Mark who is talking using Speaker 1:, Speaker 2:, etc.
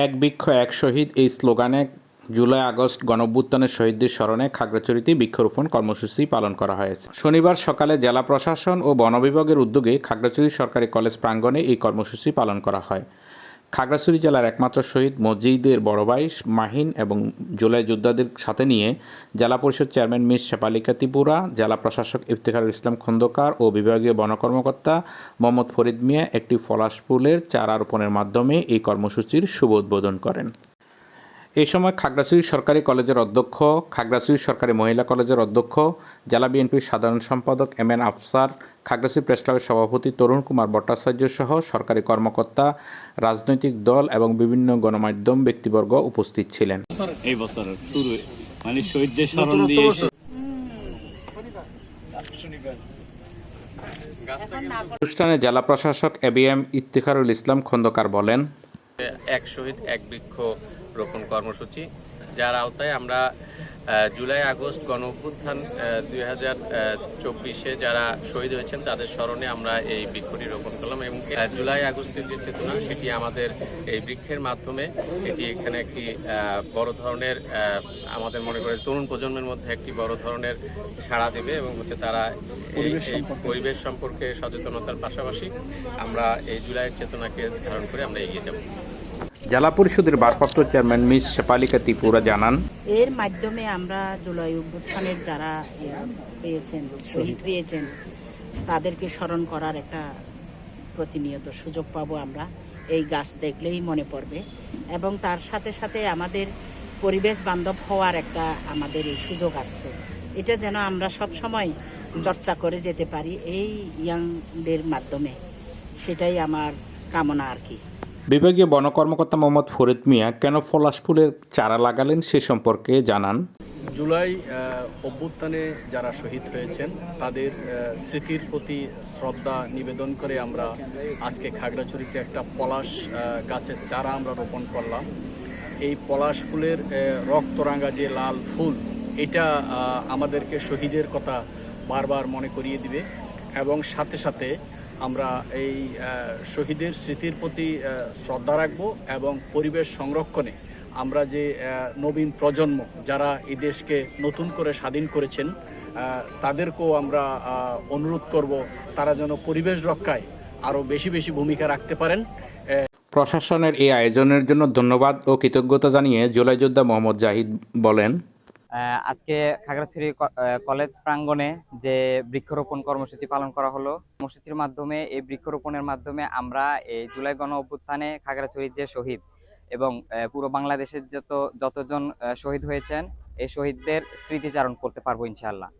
Speaker 1: এক বৃক্ষ, এক শহীদ এই স্লোগানে জুলাই আগস্ট গণভ্যুত্থানের শহীদদের স্মরণে খাগড়াছড়িতে বৃক্ষরোপণ কর্মসূচি পালন করা হয়েছে। শনিবার সকালে জেলা প্রশাসন ও বন বিভাগের উদ্যোগে খাগড়াছড়ি সরকারি কলেজ প্রাঙ্গণে এই কর্মসূচি পালন করা হয়। খাগড়াছড়ি জেলার একমাত্র শহীদ মসজিদের বড় ভাই মাহিন এবং জুলাই যোদ্ধাদের সাথে নিয়ে জেলা পরিষদ চেয়ারম্যান মিস শেপালিকা ত্রিপুরা, জেলা প্রশাসক ইফতেখারুল ইসলাম খন্দকার ও বিভাগীয় বনকর্মকর্তা মোহাম্মদ ফরিদ মিয়া একটি পলাশ ফুলের চারা রোপণের মাধ্যমে এই কর্মসূচির শুভ উদ্বোধন করেন। এই সময় খাগড়াছড়ি সরকারি কলেজের অধ্যক্ষ খাগড়াছড়ি সরকারি মহিলা কলেজের অধ্যক্ষ জেলা বিএনপির সাধারণ সম্পাদক M N Afsar Khagrachari press ক্লাবের সভাপতি তরুণ কুমার ভট্টাচার্য সহ সরকারি কর্মকর্তা রাজনৈতিক দল এবং বিভিন্ন গণমাধ্যম ব্যক্তিবর্গ উপস্থিত ছিলেন।
Speaker 2: এই বছর শুরু মানে শহীদদের স্মরণ দিয়ে
Speaker 1: অনুষ্ঠানে জেলা প্রশাসক এবিএম ইফতিখারুল ইসলাম খন্দকার বলেন
Speaker 3: এক শহীদ এক বৃক্ষ রোপণ কর্মসূচি যার আওতায় আমরা জুলাই আগস্ট গণ অভ্যুত্থান দুই হাজার চব্বিশে যারা শহীদ হয়েছেন তাদের স্মরণে আমরা এই বৃক্ষটি রোপণ করলাম এবং জুলাই আগস্টের যে চেতনা সেটি আমাদের এই বৃক্ষের মাধ্যমে এটি এখানে একটি বড় ধরনের আমাদের মনে করে তরুণ প্রজন্মের মধ্যে একটি বড় ধরনের সাড়া দেবে এবং হচ্ছে তারা এই পরিবেশ সম্পর্কে সচেতনতার পাশাপাশি আমরা এই জুলাইয়ের চেতনাকে ধারণ করে আমরা এগিয়ে যাব।
Speaker 1: জেলা পরিষদের ভারপ্রাপ্ত চেয়ারম্যান মিস শেফালিকা ত্রিপুরা জানান,
Speaker 4: এর মাধ্যমে আমরা জুলাই অভ্যুত্থানের যারা পেয়েছেন, শহীদ পেয়েছেন, তাদেরকে স্মরণ করার একটা প্রতিনিয়ত সুযোগ পাবো আমরা। এই গাছ দেখলেই মনে পড়বে। এবং তার সাথে সাথে আমাদের পরিবেশ বান্ধব হওয়ার একটা আমাদের এই সুযোগ আসছে। এটা যেন আমরা সব সময় চর্চা করে যেতে পারি, এই ইয়াংদের মাধ্যমে। সেটাই আমার কামনা আর কি।
Speaker 1: বিভাগীয় বন কর্মকর্তা মোহাম্মদ ফরিদ মিয়া কেন পলাশ ফুলের চারা লাগালেন সে সম্পর্কে জানান।
Speaker 5: জুলাই অভ্যুত্থানে যারা শহীদ হয়েছেন, তাদের স্মৃতির প্রতি শ্রদ্ধা নিবেদন করে আমরা আজকে খাগড়াছড়িতে একটা পলাশ গাছের চারা আমরা রোপণ করলাম। এই পলাশ ফুলের রক্তরাঙ্গা যে লাল ফুল, এটা আমাদেরকে শহীদের কথা বারবার মনে করিয়ে দিবে এবং সাথে সাথে আমরা এই শহীদের স্মৃতির প্রতি শ্রদ্ধা রাখব এবং পরিবেশ সংরক্ষণে আমরা যে নবীন প্রজন্ম যারা এই দেশকে নতুন করে স্বাধীন করেছেন তাদেরকেও আমরা অনুরোধ করব তারা যেন পরিবেশ রক্ষায় আরও বেশি বেশি ভূমিকা রাখতে পারেন।
Speaker 1: প্রশাসনের এই আয়োজনের জন্য ধন্যবাদ ও কৃতজ্ঞতা জানিয়ে জুলাই যোদ্ধা মোহাম্মদ জাহিদ বলেন
Speaker 6: আজকে খাগড়াছড়ি কলেজ প্রাঙ্গণে যে বৃক্ষরোপণ কর্মসূচি পালন করা হলো, কর্মসূচির মাধ্যমে, এই বৃক্ষরোপণের মাধ্যমে আমরা এই জুলাই গণ অভ্যুত্থানে খাগড়াছড়ির যে শহীদ এবং পুরো বাংলাদেশের যত, যতজন শহীদ হয়েছেন, এই শহীদদের স্মৃতিচারণ করতে পারব ইনশাআল্লাহ।